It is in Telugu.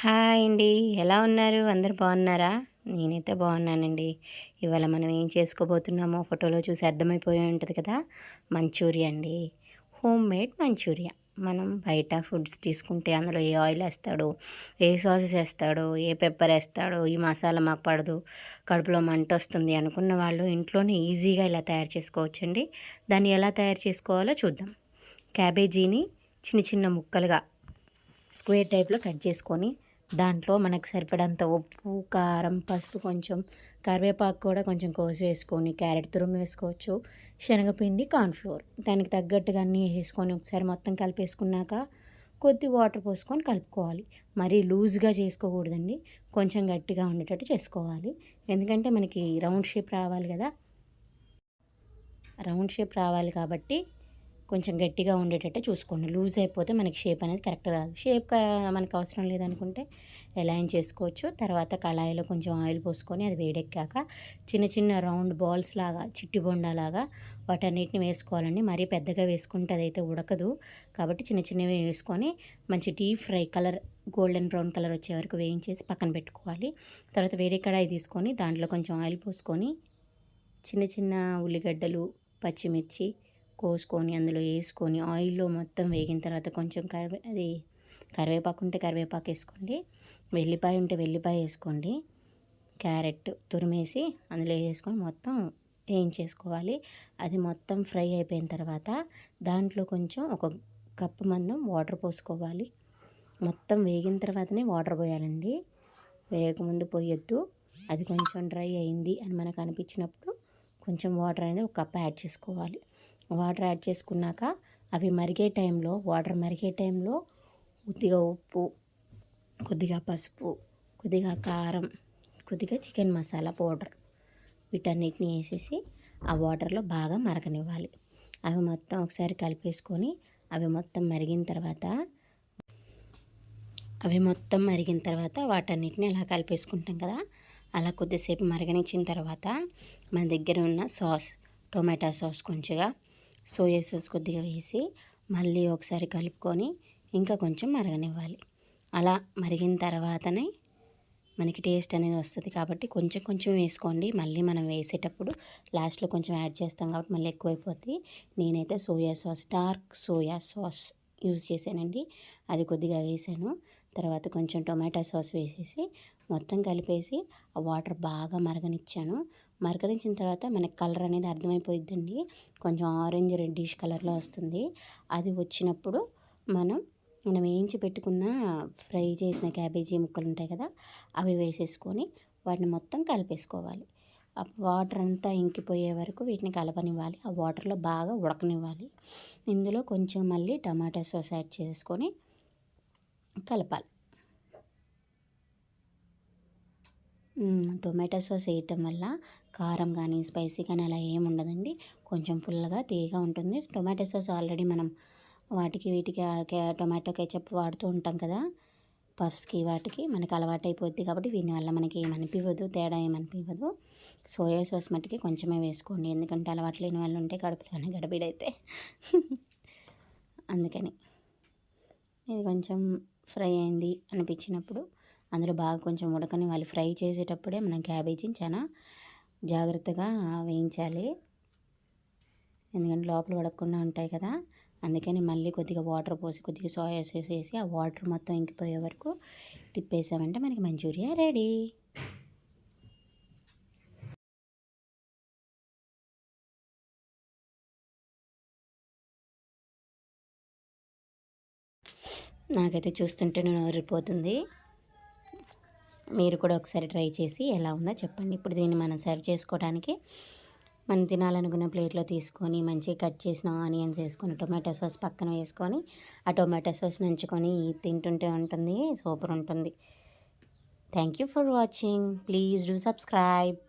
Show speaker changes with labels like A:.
A: హాయ్ అండి. ఎలా ఉన్నారు? అందరు బాగున్నారా? నేనైతే బాగున్నానండి. ఇవాళ మనం ఏం చేసుకోబోతున్నామో ఫోటోలో చూసి అర్థమైపోయి ఉంటుంది కదా? మంచూరియా అండి. Home made Manchuria. మనం బయట ఫుడ్స్ తీసుకుంటే అందులో ఏ ఆయిల్ వేస్తాడో ఏ సాసెస్ వేస్తాడో ఏ పెప్పర్ వేస్తాడో ఈ మసాలా మాకు పడదు కడుపులో మంట వస్తుంది అనుకున్న వాళ్ళు ఇంట్లోనే ఈజీగా ఇలా తయారు చేసుకోవచ్చండి. దాన్ని ఎలా తయారు చేసుకోవాలో చూద్దాం. క్యాబేజీని చిన్న చిన్న ముక్కలుగా స్క్వేర్ టైప్లో కట్ చేసుకొని దాంట్లో మనకు సరిపడంత ఉప్పు కారం పసుపు కొంచెం కరివేపాకు కూడా కొంచెం కోసి వేసుకొని క్యారెట్ తురుము వేసుకోవచ్చు శనగపిండి కార్న్ఫ్లోర్. దానికి తగ్గట్టుగా అన్నీ వేసుకొని ఒకసారి మొత్తం కలిపేసుకున్నాక కొద్ది వాటర్ పోసుకొని కలుపుకోవాలి. మరీ లూజ్గా చేసుకోకూడదండి. కొంచెం గట్టిగా ఉండేటట్టు చేసుకోవాలి. ఎందుకంటే మనకి రౌండ్ షేప్ రావాలి కదా. రౌండ్ షేప్ రావాలి కాబట్టి కొంచెం గట్టిగా ఉండేటట్టు చూసుకోండి. లూజ్ అయిపోతే మనకి షేప్ అనేది కరెక్ట్ రాదు. షేప్ మనకు అవసరం లేదనుకుంటే ఎలాయిన్ చేసుకోవచ్చు. తర్వాత కళాయిలో కొంచెం ఆయిల్ పోసుకొని అది వేడెక్కాక చిన్న చిన్న రౌండ్ బాల్స్ లాగా చిట్టి బొండలాగా వాటన్నిటిని వేసుకోవాలండి. మరీ పెద్దగా వేసుకుంటే అదైతే ఉడకదు. కాబట్టి చిన్న చిన్నవి వేసుకొని మంచి deep fry colour golden brown colour వచ్చే వరకు వేయించేసి పక్కన పెట్టుకోవాలి. తర్వాత వేడి కడాయి తీసుకొని దాంట్లో కొంచెం ఆయిల్ పోసుకొని చిన్న చిన్న ఉల్లిగడ్డలు పచ్చిమిర్చి కోసుకొని అందులో వేసుకొని ఆయిల్లో మొత్తం వేగిన తర్వాత కొంచెం కరివే అది కరివేపాకు ఉంటే కరివేపాకు వేసుకోండి. వెల్లిపాయ ఉంటే వెల్లిపాయ వేసుకోండి. క్యారెట్ తురిమేసి అందులో వేసుకొని మొత్తం వేయించేసుకోవాలి. అది మొత్తం ఫ్రై అయిపోయిన తర్వాత దాంట్లో కొంచెం ఒక కప్పు మందం వాటర్ పోసుకోవాలి. మొత్తం వేగిన తర్వాతనే వాటర్ పోయాలండి. వేయకముందు పోయొద్దు. అది కొంచెం డ్రై అయింది అని మనకు అనిపించినప్పుడు కొంచెం వాటర్ అనేది ఒక కప్ యాడ్ చేసుకోవాలి. వాటర్ యాడ్ చేసుకున్నాక అవి మరిగే టైంలో వాటర్ మరిగే టైంలో కొద్దిగా ఉప్పు కొద్దిగా పసుపు కొద్దిగా కారం కొద్దిగా చికెన్ మసాలా పౌడర్ వీటన్నిటిని వేసేసి ఆ వాటర్లో బాగా మరగనివ్వాలి. అవి మొత్తం ఒకసారి కలిపేసుకొని అవి మొత్తం మరిగిన తర్వాత అవి మొత్తం మరిగిన తర్వాత వాటన్నిటిని అలా కలిపేసుకుంటాం కదా. అలా కొద్దిసేపు మరగనిచ్చిన తర్వాత మన దగ్గర ఉన్న సాస్ టొమాటో సాస్ కొంచెంగా సోయా సాస్ కొద్దిగా వేసి మళ్ళీ ఒకసారి కలుపుకొని ఇంకా కొంచెం మరగనివ్వాలి. అలా మరిగిన తర్వాతనే మనకి టేస్ట్ అనేది వస్తుంది కాబట్టి కొంచెం కొంచెం వేసుకోండి. మళ్ళీ మనం వేసేటప్పుడు లాస్ట్లో కొంచెం యాడ్ చేస్తాం కాబట్టి మళ్ళీ ఎక్కువైపోతుంది నేనైతే soya sauce dark soya sauce use చేశానండి. అది కొద్దిగా వేసాను. తర్వాత కొంచెం టొమాటో సాస్ వేసేసి మొత్తం కలిపేసి ఆ వాటర్ బాగా మరగనిచ్చాను. మరగనిచ్చిన తర్వాత మనకి కలర్ అనేది అర్థమైపోయిద్దండి. కొంచెం ఆరెంజ్ రెడ్డిష్ కలర్లో వస్తుంది. అది వచ్చినప్పుడు మనం మనం వేయించి పెట్టుకున్న ఫ్రై చేసిన క్యాబేజీ ముక్కలు ఉంటాయి కదా అవి వేసేసుకొని వాటిని మొత్తం కలిపేసుకోవాలి. వాటర్ అంతా ఇంకిపోయే వరకు వీటిని కలపనివ్వాలి. ఆ వాటర్లో బాగా ఉడకనివ్వాలి. ఇందులో కొంచెం మళ్ళీ టమాటా సాస్ యాడ్ చేసుకొని కలపాలి. టొమాటో సాస్ వేయటం వల్ల కారం కానీ స్పైసీ కానీ అలా ఏమి ఉండదండి. కొంచెం ఫుల్గా తీయగా ఉంటుంది. టొమాటో సాస్ ఆల్రెడీ మనం వాటికి వీటికి టొమాటో కెచప్ వాడుతూ ఉంటాం కదా. పఫ్స్కి వాటికి మనకి అలవాటు అయిపోద్ది కాబట్టి దీనివల్ల మనకి ఏమనిపించదు తేడా ఏమనిపించదు సోయా సాస్ మట్టికి కొంచెమే వేసుకోండి. ఎందుకంటే అలవాటు లేని వాళ్ళు ఉంటే కడుపులోనే గడబిడైతే. అందుకని ఇది కొంచెం ఫ్రై అయింది అనిపించినప్పుడు అందులో బాగా కొంచెం ఉడకని వాళ్ళు ఫ్రై చేసేటప్పుడే మనం క్యాబేజీని చాలా జాగ్రత్తగా వేయించాలి. ఎందుకంటే లోపల ఉడకకుండా ఉంటాయి కదా. అందుకని మళ్ళీ కొద్దిగా వాటర్ పోసి కొద్దిగా సోయా సాస్ వేసి ఆ వాటర్ మొత్తం ఇంకిపోయే వరకు తిప్పేసామంటే మనకి మంచూరియా రెడీ. నాకైతే చూస్తుంటే నేను ఊరిపోతుంది మీరు కూడా ఒకసారి ట్రై చేసి ఎలా ఉందో చెప్పండి. ఇప్పుడు దీన్ని మనం సర్వ్ చేసుకోవడానికి మనం తినాలనుకున్న ప్లేట్లో తీసుకొని మంచిగా కట్ చేసిన ఆనియన్స్ వేసుకొని టొమాటో సాస్ పక్కన వేసుకొని ఆ టొమాటో సాస్ నంచుకొని తింటుంటే ఉంటుంది సూపర్ ఉంటుంది. Thank you for watching please do subscribe